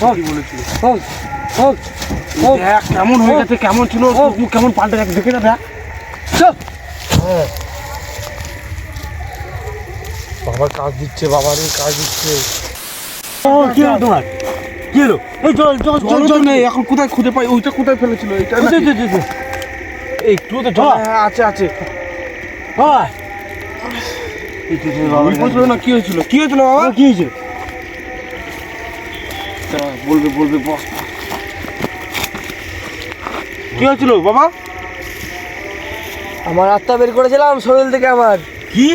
দেখ কেমন হয়ে গেছে কেমন ছিল। কেমন পাল্টে দেখ দেখে না দেখ। চল বাবার কাজ দিচ্ছে বাবারই কাজ দিচ্ছে। কি হলো তোমার? কি হলো? এই চল চল জল জল নেই। এখন কোথায় খুঁজে পাই? ওইটা কোথায় ফেলেছিল? এইটা তো জল। হ্যাঁ আছে আছে। হয়। কি হয়েছিল? কি হয়েছিল বাবা? কি হয়েছিল? বলবে বলবে বস কি হয়েছিল বাবা? আমার আত্মা বের করেছিলাম শরীর থেকে আমার। কি?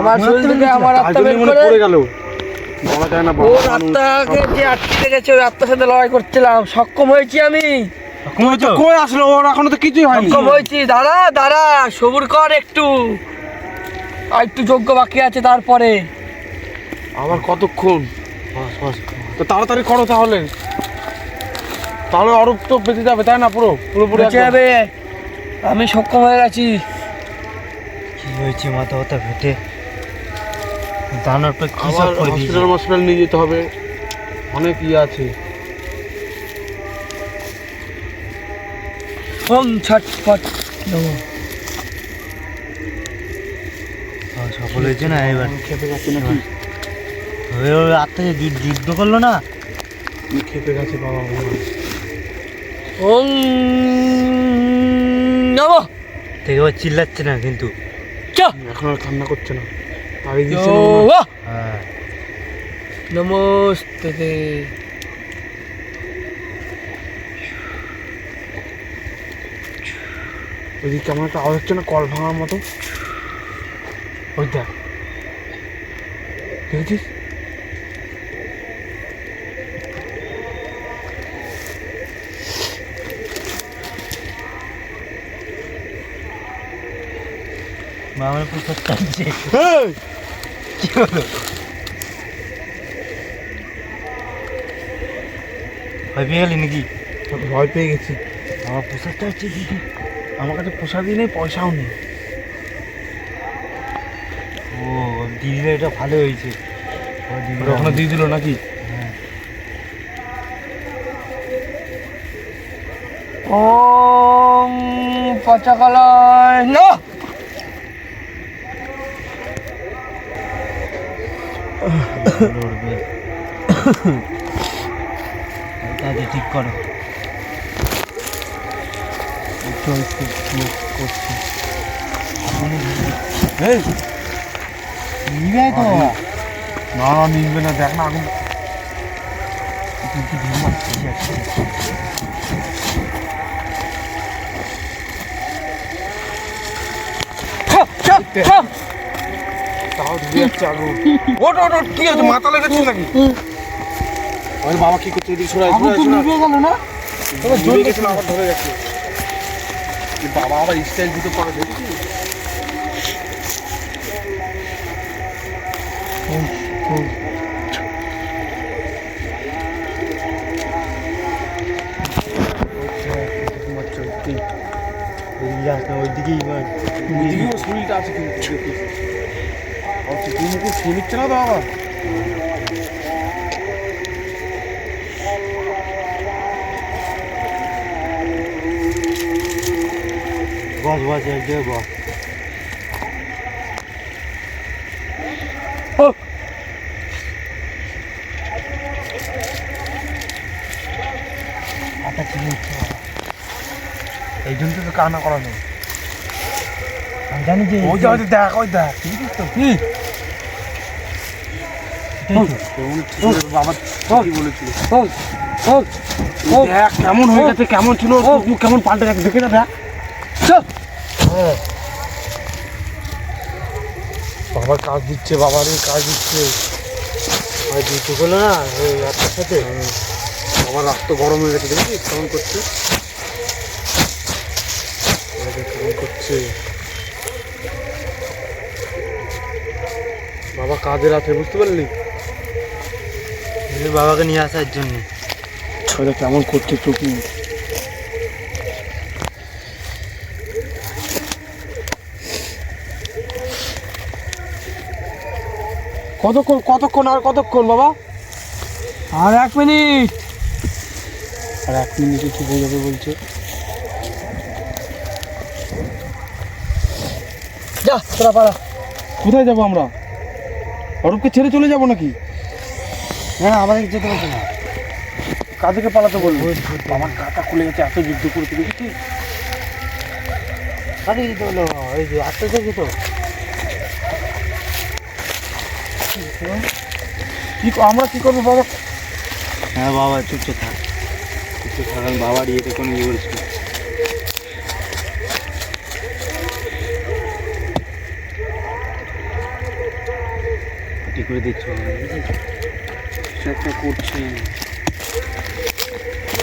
আমার শরীর থেকে আমার আত্মা বের করে পড়ে গেল। বলা যায় না বাবা ওর আত্মাকে যে আটকে গেছে ওই আত্মার সাথে লড়াই করছিলাম। সক্ষম হয়েছি আমি। কই আসলো? ওর এখনও তো কিছুই হয়নি। সক্ষম হয়েছি। দাঁড়া দাঁড়া সবুর কর একটু। আর একটু যোগ্য বাকি আছে তারপরে। আবার কতক্ষণ? তো তাড়াতাড়ি করো তাহলে। তাহলে অরূপ তো বেঁচে যাবে তাই না পুরো? পুরোপুরি বেঁচে যাবে। আমি সক্ষম হয়ে গেছি। কি হয়েছে মাথা ব্যথা ফেটে দানার পর কি সব করে দিয়েছে? হসপিটাল মসপিটাল নিয়ে যেতে হবে। অনেক ইয়ে আছে। ওম ছটফট নমঃ সফল হয়েছে না এবার? খেপে গেছে নাকি? ওই ওই আত্মা যুদ্ধ- করল না। খেপে গেছে বাবা। ওম নমঃ। থেকে এবার চিল্লাচ্ছে না কিন্তু। চ। এখন আর কান্না করছে না। আগে মনে হয়। হ্যাঁ। নমস্তে। ওইদিকে কেমন একটা আওয়াজ হচ্ছে না কল ভাঙার মতো? ওই দেখ। দেখেছিস? মা আমার প্রসাদ চাইছে এই! কি হলো ভয় পেয়ে গেলি নাকি ভয় পেয়ে গেছি আমার প্রসাদ চাইছে দিদি আমার কাছে প্রসাদই নেই পয়সাও নেই ও দিদির এটা ভালো হয়েছে ওখানে দিয়ে দিল নাকি হ্যাঁ ওম পচাকলয় লড়বে তাদের ঠিক করো একটু একটু লোক করছি এই নিবে তো না না নিবে না দেখ না আগুন কিন্তু ঢেউ মারছি আজকে তাও ধরে যাচ্ছে আগুন ওট ওট ওট কি আছে মাথা লেগেছে নাকি? ওই বাবা কি করছে? এদিকে সরাই সরাই সরাই গেল না? নিভে গেছিল আবার ধরে গেছে। বাবা আবার স্টাইল দিতে পারে দেখছিস ওই দিকেই এবার ওইদিকেও শরীরটা আছে কিন্তু মুখে শুয়ে নিচ্ছে না তো আবার বস বস এক জায়গায় বস। এই জন্য তো কান্না করা নেই আমি জানি যে ওই যে দেখ ওই দেখ। বুঝিস তো বাবা কেমন হয়ে গেছে কেমন। কেমন দেখ না দেখ বাবার কাজ দিচ্ছে বাবারই কাজ দিচ্ছে করল না সাথে আমার রাত তো গরম হয়ে গেছে দেখেছিস কেমন করছে কেমন করছে বাবা কাজের আছে বুঝতে পারলি বাবাকে নিয়ে আসার জন্য। ওটা কেমন চোখ? নিয়ে কতক্ষণ কতক্ষণ আর কতক্ষণ বাবা? আর এক মিনিট। আর এক মিনিটে ঠিক হয়ে যাবে বলছে। যা, তোরা পালা। কোথায় যাব আমরা? অরূপকে ছেড়ে চলে যাব নাকি? হ্যাঁ আমাদের যেতে বলছে না। কাদেরকে পালাতে বলব। আমার কাটা খুলে গেছে, এত যুদ্ধ করতে দেখেছিস কাদের যেতে বলল ওই যে আটটা থেকে তো কি আমরা কি করব বাবা? হ্যাঁ বাবা, চুপচাপ থাক। চুপচাপ থাক, আমি বাবার ইয়েতে কোনো ইয়ে বলছি করে দিচ্ছ সে একটা করছে।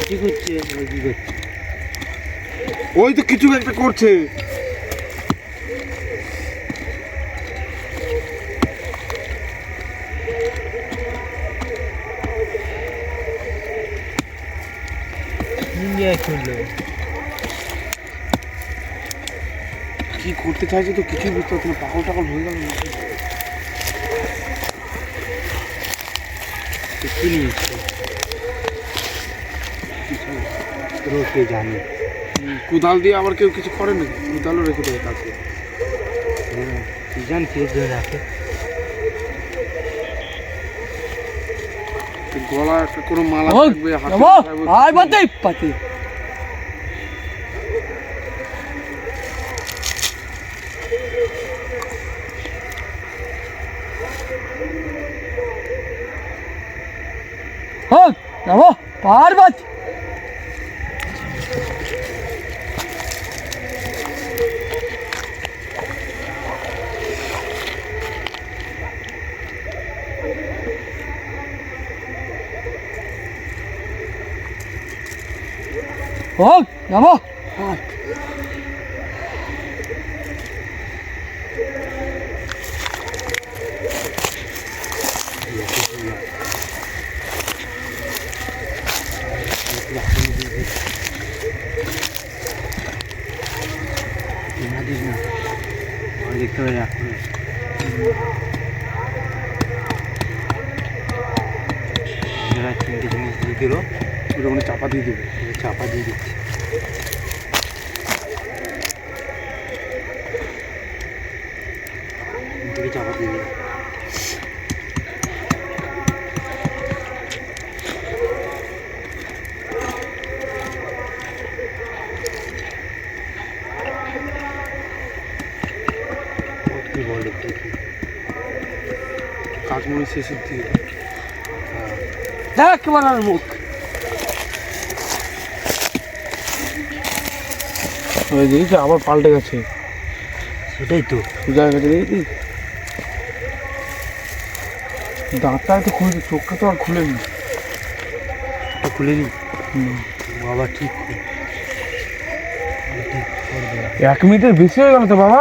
কি করছে? কি করছে? ওই তো কিছু একটা করছে। কি করতে চাইছে তো কিছুই বুঝতে পারছি না। পাগল টাগল হয়ে গেল। জানে কোদাল দিয়ে আবার কেউ কিছু করে নাকি? কোদালও রেখে দেবে কাছে জান কে রাখে গলা একটা কোনো মালা থাকবে হাতে পাতি যাব পার্বতী হোক যাব না দিস না আমি দেখতে পাই এখন এরা তিনটে দিল ওটা মানে চাপা দিয়ে দেবে চাপা দিয়ে দিচ্ছি। চাপা দিয়ে কি বলে দেখি। কাকমণি শেষের দিকে। দেখ মারার মুখ। ওই দেখেছি আবার পাল্টে গেছে। সেটাই তো। সোজা গেছে দেখেছি দাঁতটা তো খুলেছে চোখটা তো আর খুলেনি। এটা খুলে নি হুম। বাবা ঠিক এক মিনিটের বেশি হয়ে গেল তো বাবা।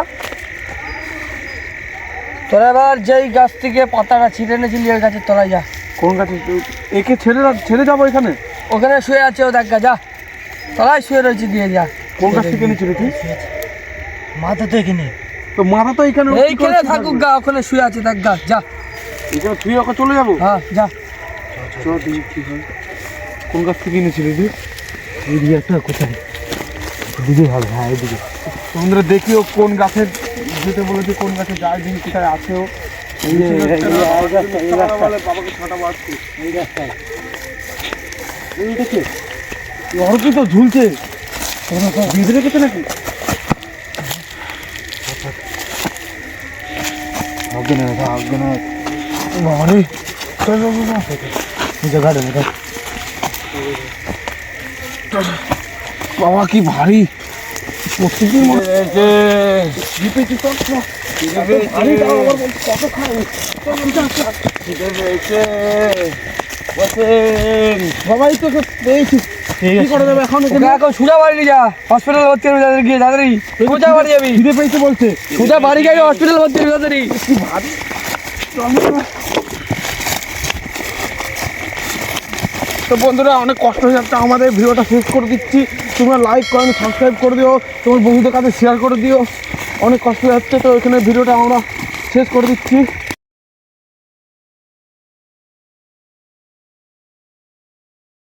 তোরা এবার যেই গাছ থেকে পাতাটা ছিঁড়ে এনেছিলি ওই গাছের তলায় যা। কোন গাছে? একে ছেড়ে ছেড়ে যাব এখানে। ওখানে শুয়ে আছে ও দেখ গা, যা। তলায় শুয়ে রয়েছে দিয়ে যা। কোন গাছ থেকে এনেছিলি তুই মাথা তো এখানে। তো মাথা তো এখানে ও এইখানে থাকুক গা ওখানে শুয়ে আছে দেখ গা যা। এখানে তুই ওকে চলে যাব? হ্যাঁ যা। চল দেখি কি হয়। কোন গাছ থেকে এনেছিলি তুই এই দিকে কোথায়? দিকে হবে হ্যাঁ এদিকে। তোমরা দেখিও কোন গাছের যেতে বলেছে কোন গাছে যায় দেখি কোথায় আছে ও। বাবাকে ছাটা মারছি এই রাস্তায় এই দেখে। ওর তো ঝুলছে। বেঁধে রেখেছে নাকি? বাবা কি ভারী। প্রত্যেকদিন কত খাই তো তো পেয়েছি কি করা যাবে এখন? সোজা বাড়ি নিয়ে যা। হসপিটাল ভর্তি তাদের গিয়ে তাড়াতাড়ি সোজা বাড়ি যাবি। পেয়েছে বলছে। সোজা বাড়ি গিয়ে হসপিটাল ভর্তি তাড়াতাড়ি চল। তো বন্ধুরা অনেক কষ্ট হয়ে যাচ্ছে। আমাদের ভিডিওটা শেষ করে দিচ্ছি। তোমরা লাইক করো সাবস্ক্রাইব করে দিও। তোমার বন্ধুদের কাছে শেয়ার করে দিও। অনেক কষ্ট হয়ে যাচ্ছে। তো এখানে ভিডিওটা আমরা শেষ করে দিচ্ছি।